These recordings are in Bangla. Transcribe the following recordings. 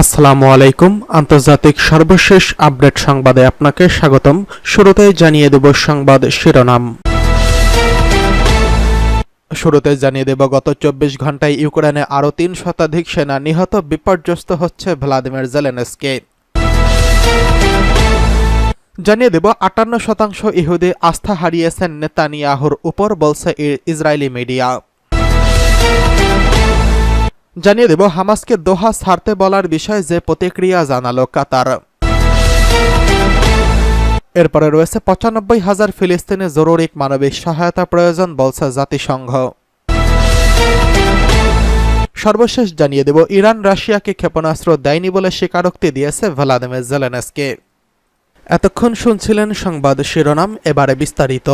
আসসালামু আলাইকুম। আন্তর্জাতিক সর্বশেষ আপডেট সংবাদে আপনাকে স্বাগতম। শুরুতেই জানিয়ে দেব সংবাদ শিরোনাম। শুরুতে জানিয়ে দেব, গত চব্বিশ ঘন্টায় ইউক্রেনে আরও তিন শতাধিক সেনা নিহত। বিপর্যস্ত হচ্ছে ভ্লাদিমির জেলেনস্কে। জানিয়ে দেব, আটান্ন শতাংশ ইহুদি আস্থা হারিয়েছেন নেতানিয়াহুর উপর, বলছে ইসরায়েলি মিডিয়া। জানিয়ে দেব, হামাসকে দোহা ছাড়তে বলার বিষয়ে যে প্রতিক্রিয়া জানালো কাতার। এরপরে রয়েছে, পঁচানব্বই হাজার ফিলিস্তিনে জরুরি মানবিক সহায়তা প্রয়োজন, বলছে জাতিসংঘ। সর্বশেষ জানিয়ে দেব, ইরান রাশিয়াকে ক্ষেপণাস্ত্র দেয়নি বলে স্বীকারোক্তি দিয়েছে ভ্লাদিমির জেলেনস্কে। এতক্ষণ শুনছিলেন সংবাদ শিরোনাম, এবারে বিস্তারিত।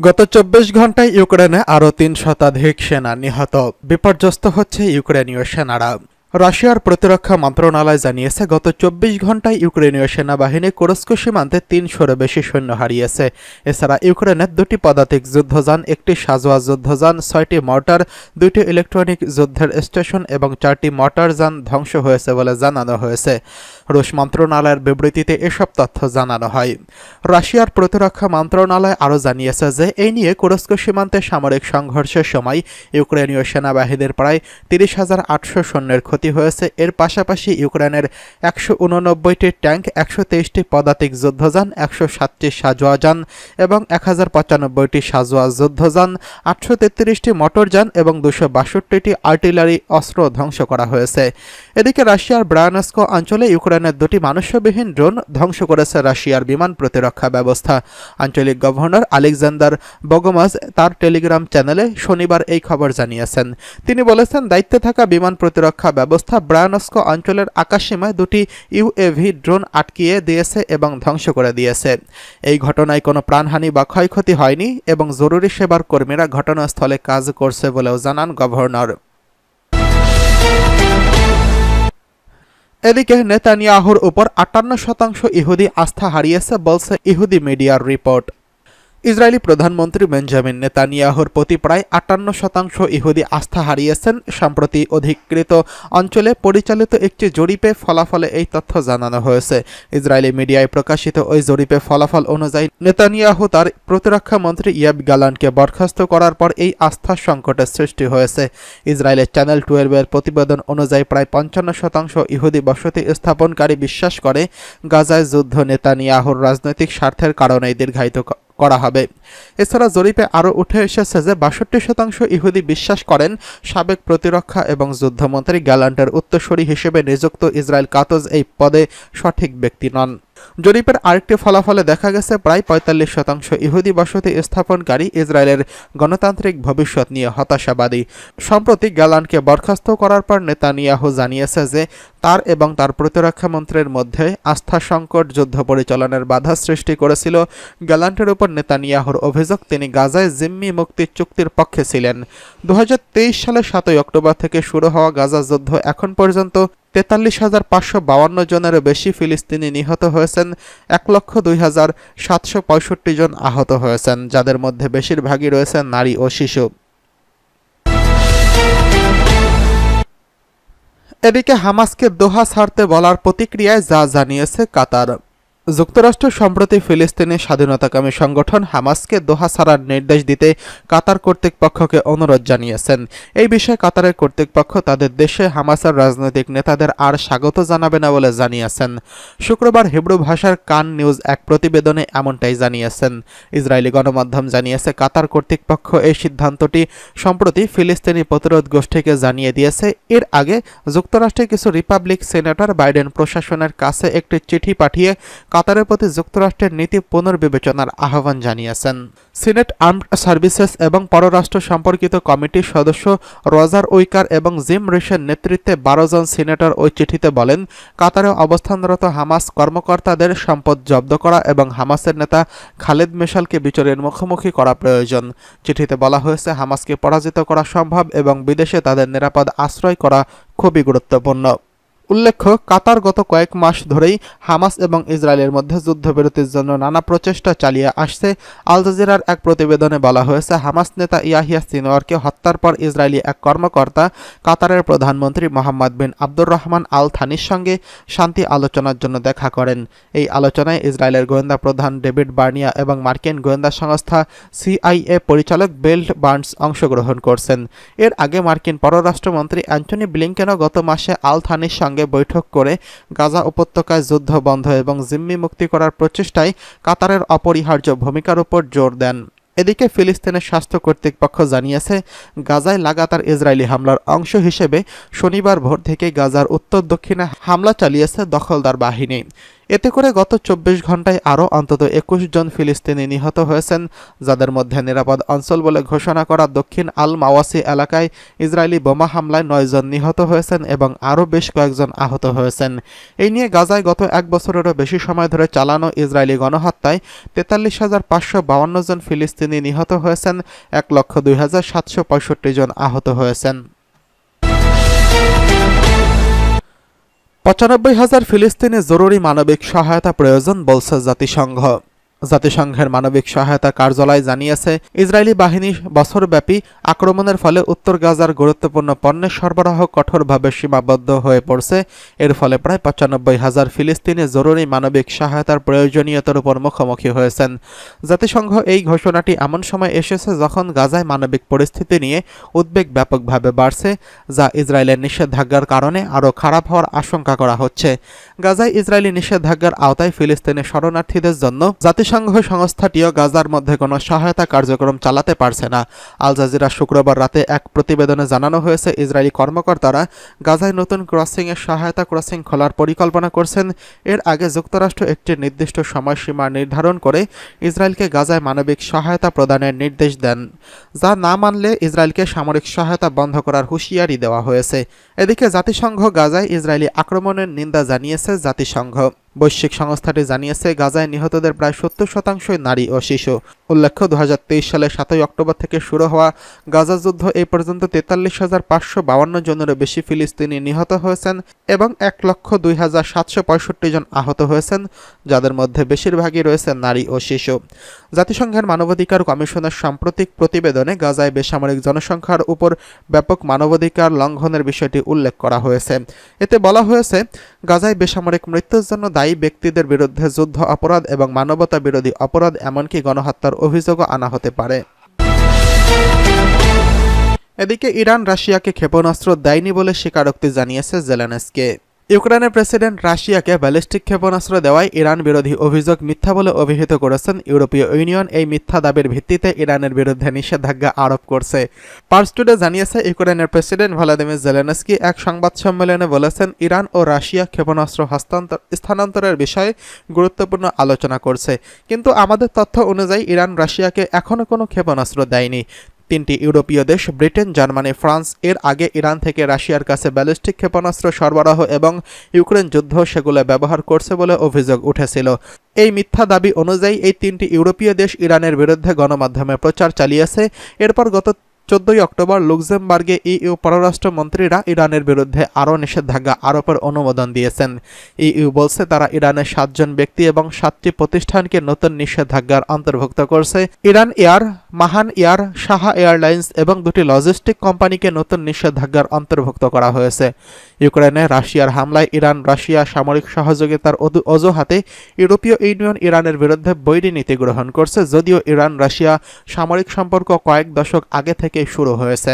গত চব্বিশ ঘন্টায় ইউক্রেনে আরও তিন শতাধিক সেনা নিহত। বিপর্যস্ত হচ্ছে ইউক্রেনীয় সেনারা। রাশিয়ার প্রতিরক্ষা মন্ত্রণালয় জানিয়েছে, গত চব্বিশ ঘন্টায় ইউক্রেনীয় সেনাবাহিনী কুরস্ক সীমান্তে তিনশোরও বেশি সৈন্য হারিয়েছে। এছাড়া ইউক্রেনের দুটি পদাতিক যুদ্ধযান, একটি সাজোয়া যুদ্ধযান, ছয়টি মর্টার, দুইটি ইলেকট্রনিক যুদ্ধের স্টেশন এবং চারটি মর্টার যান ধ্বংস হয়েছে বলে জানানো হয়েছে। রুশ মন্ত্রণালয়ের বিবৃতিতে এসব তথ্য জানানো হয়। রাশিয়ার প্রতিরক্ষা মন্ত্রণালয় আরও জানিয়েছে যে এই নিয়ে কুরস্ক সীমান্তে সামরিক সংঘর্ষের সময় ইউক্রেনীয় সেনাবাহিনীর প্রায় তিরিশ হাজার আটশো সৈন্যের হয়েছে। এর পাশাপাশি ইউক্রেনের একশো উননব্বইটি ট্যাঙ্ক, একশো তেইশটি পদাতিক যুদ্ধযান, একশো সাতটি সাজোয়া যান এবং এক হাজার পঁচানব্বইটি সাজোয়া যুদ্ধযান, আটশো তেত্রিশটি মোটরযান এবং দুশো বাষট্টিটি আর্টিলারি অস্ত্র ধ্বংস করা হয়েছে। এদিকে রাশিয়ার ব্রায়ানস্কো অঞ্চলে ইউক্রেনের দুটি মানুষ্যবিহীন ড্রোন ধ্বংস করেছে রাশিয়ার বিমান প্রতিরক্ষা ব্যবস্থা। আঞ্চলিক গভর্নর আলেকজান্ডার বগমাজ তার টেলিগ্রাম চ্যানেলে শনিবার এই খবর জানিয়েছেন। তিনি বলেছেন, দায়িত্বে থাকা বিমান প্রতিরক্ষা ব্যবস্থা ব্রায়ানস্কো অঞ্চলের আকাশসীমায় দুটি ইউএভি ড্রোন আটকিয়ে দিয়েছে এবং ধ্বংস করে দিয়েছে। এই ঘটনায় কোনো প্রাণহানি বা ক্ষয়ক্ষতি হয়নি এবং জরুরি সেবার কর্মীরা ঘটনাস্থলে কাজ করছে বলেও জানান গভর্নর। এদিকে নেতানিয়াহুর উপর আটান্ন শতাংশ ইহুদি আস্থা হারিয়েছে বলছে ইহুদি মিডিয়ার রিপোর্ট। ইসরায়েলি প্রধানমন্ত্রী বেঞ্জামিন নেতানিয়াহুর প্রতি প্রায় আটান্ন শতাংশ ইহুদি আস্থা হারিয়েছেন, সম্প্রতি অধিকৃত অঞ্চলে পরিচালিত একটি জরিপে ফলাফলে এই তথ্য জানানো হয়েছে। ইসরায়েলি মিডিয়ায় প্রকাশিত ওই জরিপে ফলাফল অনুযায়ী নেতানিয়াহু তার প্রতিরক্ষা মন্ত্রী ইয়াব গালানকে বরখাস্ত করার পর এই আস্থা সংকটের সৃষ্টি হয়েছে। ইসরায়েলের চ্যানেল টুয়েলভের প্রতিবেদন অনুযায়ী প্রায় পঞ্চান্ন শতাংশ ইহুদি বসতি স্থাপনকারী বিশ্বাস করে, গাজায় যুদ্ধ নেতানিয়াহুর রাজনৈতিক স্বার্থের কারণেই দীর্ঘায়িত করা হবে। এছাড়া জরিপে আরও উঠে এসেছে যে বাষট্টি শতাংশ ইহুদি বিশ্বাস করেন সাবেক প্রতিরক্ষা এবং যুদ্ধমন্ত্রী গ্যালান্টের উত্তরসূরি হিসেবে নিযুক্ত ইসরায়েল কাতজ এই পদে সঠিক ব্যক্তি নন। জরিপের আরেকটি ফলাফলে দেখা গেছে, প্রায় পঁয়তাল্লিশ শতাংশ ইহুদি বসতি স্থাপনকারী ইসরায়েলের গণতান্ত্রিক ভবিষ্যৎ নিয়ে হতাশাবাদী। সম্প্রতি গ্যালানকে বরখাস্ত করার পর নেতানিয়াহু জানিয়েছে যে তার এবং তার প্রতিরক্ষা মন্ত্রীর মধ্যে আস্থা সংকট যুদ্ধ পরিচালনার বাধা সৃষ্টি করেছিল গ্যালান্টের উপর নেতানিয়াহুর অভিযোগ, তিনি গাজায় জিম্মি মুক্তির চুক্তির পক্ষে ছিলেন। দু সালের সাতই অক্টোবর থেকে শুরু হওয়া গাজা যুদ্ধ এখন পর্যন্ত তেতাল্লিশ হাজার পাঁচশো বাউান্ন জনেরও বেশি ফিলিস্তিনি নিহত হয়েছেন, এক লক্ষ দুই হাজার সাতশো পঁয়ষট্টি জন আহত হয়েছেন, যাদের মধ্যে বেশিরভাগই রয়েছেন নারী ও শিশু। এদিকে হামাসকে দোহা ছাড়তে বলার প্রতিক্রিয়ায় যা জানিয়েছে কাতার। যুক্তরাষ্ট্র সম্প্রতি ফিলিস্তিনের স্বাধীনতাকামী সংগঠন হামাসকে দোহা ছাড়ার নির্দেশ দিতে কাতার কর্তৃপক্ষকে অনুরোধ জানিয়েছেন। এই বিষয়ে কাতারের কর্তৃপক্ষ তাদের দেশে হামাসের রাজনৈতিক নেতাদের আর স্বাগত জানাবে না বলে জানিয়েছেন। শুক্রবার হিব্রু ভাষার কান নিউজ এক প্রতিবেদনে এমনটাই জানিয়েছেন। ইসরায়েলি গণমাধ্যম জানিয়েছে, কাতার কর্তৃপক্ষ এই সিদ্ধান্তটি সম্প্রতি ফিলিস্তিনি প্রতিরোধ গোষ্ঠীকে জানিয়ে দিয়েছে। এর আগে যুক্তরাষ্ট্রের কিছু রিপাবলিক সেনেটর বাইডেন প্রশাসনের কাছে একটি চিঠি পাঠিয়ে কাতারের প্রতি যুক্তরাষ্ট্রের নীতি পুনর্বিবেচনার আহ্বান জানিয়েছেন। সিনেট আর্মড সার্ভিসেস এবং পররাষ্ট্র সম্পর্কিত কমিটির সদস্য রজার উইকার এবং জিম রিসের নেতৃত্বে বারো জন সিনেটর ওই চিঠিতে বলেন, কাতারে অবস্থানরত হামাস কর্মকর্তাদের সম্পদ জব্দ করা এবং হামাসের নেতা খালেদ মেশালকে বিচারের মুখোমুখি করা প্রয়োজন। চিঠিতে বলা হয়েছে, হামাসকে পরাজিত করা সম্ভব এবং বিদেশে তাদের নিরাপদ আশ্রয় করা খুবই গুরুত্বপূর্ণ। উল্লেখ্য, কাতার গত কয়েক মাস ধরেই হামাস এবং ইসরায়েলের মধ্যে যুদ্ধবিরতির জন্য নানা প্রচেষ্টা চালিয়ে আসছে। আল জাজিরার এক প্রতিবেদনে বলা হয়েছে, হামাস নেতা ইয়াহিয়া সিনোয়ারকে হত্যার পর ইসরায়েলি এক কর্মকর্তা, কাতারের প্রধানমন্ত্রী মোহাম্মদ বিন আব্দুর রহমান আল থানির সঙ্গে শান্তি আলোচনার জন্য দেখা করেন। এই আলোচনায় ইসরায়েলের গোয়েন্দা প্রধান ডেভিড বার্নিয়া এবং মার্কিন গোয়েন্দা সংস্থা সিআইএ পরিচালক বেল্ট বার্নস অংশগ্রহণ করছেন। এর আগে মার্কিন পররাষ্ট্রমন্ত্রী অ্যান্টনি ব্লিংকেনও গত মাসে আল থানির সঙ্গে বৈঠক করে গাজা উপত্যকায় যুদ্ধ বন্ধ এবং জিম্মি মুক্তি করার প্রচেষ্টায় কাতারের অপরিহার্য ভূমিকার উপর জোর দেন। এদিকে ফিলিস্তিনের স্বাস্থ্য কর্তৃপক্ষ জানিয়েছে, গাজায় লাগাতার ইসরায়েলি হামলার অংশ হিসেবে শনিবার ভোর থেকে গাজার উত্তর দক্ষিণে হামলা চালিয়েছে দখলদার বাহিনী। এতে করে গত চব্বিশ ঘন্টায় আরও অন্তত একুশ জন ফিলিস্তিনি নিহত হয়েছেন, যাদের মধ্যে নিরাপদ অঞ্চল বলে ঘোষণা করা দক্ষিণ আল মাওয়াসি এলাকায় ইসরায়েলি বোমা হামলায় নয়জন নিহত হয়েছেন এবং আরও বেশ কয়েকজন আহত হয়েছেন। এই নিয়ে গাজায় গত এক বছরেরও বেশি সময় ধরে চালানো ইসরায়েলি গণহত্যায় তেতাল্লিশ হাজার পাঁচশো বাউন্ন জন ফিলিস্তিনি নিহত হয়েছেন, এক লক্ষ দুই হাজার সাতশো পঁয়ষট্টি জন আহত হয়েছেন। পঁচানব্বই হাজার ফিলিস্তিনে জরুরি মানবিক সহায়তা প্রয়োজন বলছে জাতিসংঘ। জাতিসংঘের মানবিক সহায়তা কার্যালয় জানিয়েছে, ইসরায়েলি বাহিনী বছরব্যাপী আক্রমণের ফলে উত্তর গাজার গুরুত্বপূর্ণ পণ্যের সরবরাহ কঠোরভাবে সীমাবদ্ধ হয়ে পড়ছে। এর ফলে প্রায় পঁচানব্বই হাজার ফিলিস্তিনি জরুরি মানবিক সহায়তার প্রয়োজনীয়তার উপর মুখোমুখি হয়েছেন। জাতিসংঘ এই ঘোষণাটি এমন সময় এসেছে যখন গাজায় মানবিক পরিস্থিতি নিয়ে উদ্বেগ ব্যাপকভাবে বাড়ছে, যা ইসরায়েলের নিষেধাজ্ঞার কারণে আরও খারাপ হওয়ার আশঙ্কা করা হচ্ছে। গাজায় ইসরায়েলি নিষেধাজ্ঞার আওতায় ফিলিস্তিনের শরণার্থীদের জন্য জাতি জাতিসংঘ সংস্থাটিও গাজার মধ্যে কোনো সহায়তা কার্যক্রম চালাতে পারছে না। আল জাজিরা শুক্রবার রাতে এক প্রতিবেদনে জানানো হয়েছে, ইসরায়েলি কর্মকর্তারা গাজায় নতুন ক্রসিংয়ের সহায়তা ক্রসিং খোলার পরিকল্পনা করছেন। এর আগে যুক্তরাষ্ট্র একটি নির্দিষ্ট সময়সীমা নির্ধারণ করে ইসরায়েলকে গাজায় মানবিক সহায়তা প্রদানের নির্দেশ দেন। যা না মানলে ইসরায়েলকে সামরিক সহায়তা বন্ধ করার হুঁশিয়ারি দেওয়া হয়েছে। এদিকে জাতিসংঘ গাজায় ইসরায়েলি আক্রমণের নিন্দা জানিয়েছে জাতিসংঘ। বৈশ্বিক সংস্থাটি জানিয়েছে গাজায় নিহতদের প্রায় সত্তর শতাংশই নারী ও শিশু। উল্লেখ্য দু সালের সাতই অক্টোবর থেকে শুরু হওয়া গাজা যুদ্ধ এই পর্যন্ত তেতাল্লিশ হাজার পাঁচশো বাউন্ন জনেরও বেশি ফিলিস্তিনি নিহত হয়েছেন এবং এক লক্ষ দুই হাজার সাতশো পঁয়ষট্টি জন আহত হয়েছেন, যাদের মধ্যে বেশিরভাগই রয়েছে নারী ও শিশু। জাতিসংঘের মানবাধিকার কমিশনের সাম্প্রতিক প্রতিবেদনে গাজায় বেসামরিক জনসংখ্যার উপর ব্যাপক মানবাধিকার লঙ্ঘনের বিষয়টি উল্লেখ করা হয়েছে। এতে বলা হয়েছে, গাজায় বেসামরিক মৃত্যুর জন্য দায়ী ব্যক্তিদের বিরুদ্ধে যুদ্ধ অপরাধ এবং মানবতা বিরোধী অপরাধ, এমনকি গণহত্যার অভিযোগও আনা হতে পারে। এদিকে ইরান রাশিয়াকে ক্ষেপণাস্ত্র দেয়নি বলে স্বীকারোক্তি জানিয়েছে জেলেনস্কে। ইউক্রেনের প্রেসিডেন্ট রাশিয়াকে ব্যালিস্টিক ক্ষেপণাস্ত্র দেওয়ায় ইরান বিরোধী অভিযোগ মিথ্যা বলে অভিহিত করেছেন ইউরোপীয় ইউনিয়ন। এই মিথ্যা দাবির ভিত্তিতে ইরানের বিরুদ্ধে নিষেধাজ্ঞা আরোপ করছে। পার্স টুডে জানিয়েছে, ইউক্রেনের প্রেসিডেন্ট ভ্লাদিমির জেলেনস্কি এক সংবাদ সম্মেলনে বলেছেন, ইরান ও রাশিয়া ক্ষেপণাস্ত্র হস্তান্তর স্থানান্তরের বিষয়ে গুরুত্বপূর্ণ আলোচনা করছে। কিন্তু আমাদের তথ্য অনুযায়ী, ইরান রাশিয়াকে এখনও কোনো ক্ষেপণাস্ত্র দেয়নি। তিনটি ইউরোপীয় দেশ, ব্রিটেন, জার্মানি, ফ্রান্স, এর আগে ইরান থেকে রাশিয়ার কাছে ব্যালিস্টিক ক্ষেপণাস্ত্র সরবরাহ এবং ইউক্রেন যুদ্ধ সেগুলো ব্যবহার করছে বলে অভিযোগ উঠেছিল। এই মিথ্যা দাবি অনুযায়ী এই তিনটি ইউরোপীয় দেশ ইরানের বিরুদ্ধে গণমাধ্যমে প্রচার চালিয়েছে। এরপর গত চোদ্দই অক্টোবর লুক্সেমবার্গে ইইউ পররাষ্ট্রমন্ত্রীরা ইরানের বিরুদ্ধে আরও নিষেধাজ্ঞা আরোপের অনুমোদন দিয়েছেন। ইইউ বলছে তারা ইরানের সাতজন ব্যক্তি এবং সাতটি প্রতিষ্ঠানকে নতুন নিষেধাজ্ঞার অন্তর্ভুক্ত করছে। Iran air, Mahan air, Saha airlines এবং দুটি লজিস্টিক কোম্পানিকে নতুন নিষেধাজ্ঞার অন্তর্ভুক্ত করা হয়েছে। ইউক্রেনে রাশিয়ার হামলায় ইরান, রাশিয়া সামরিক সহযোগিতার অজুহাতে ইউরোপীয় ইউনিয়ন ইরানের বিরুদ্ধে বৈরী নীতি গ্রহণ করছে, যদিও ইরান রাশিয়া সামরিক সম্পর্ক কয়েক দশক আগে থেকে শুরু হয়েছে।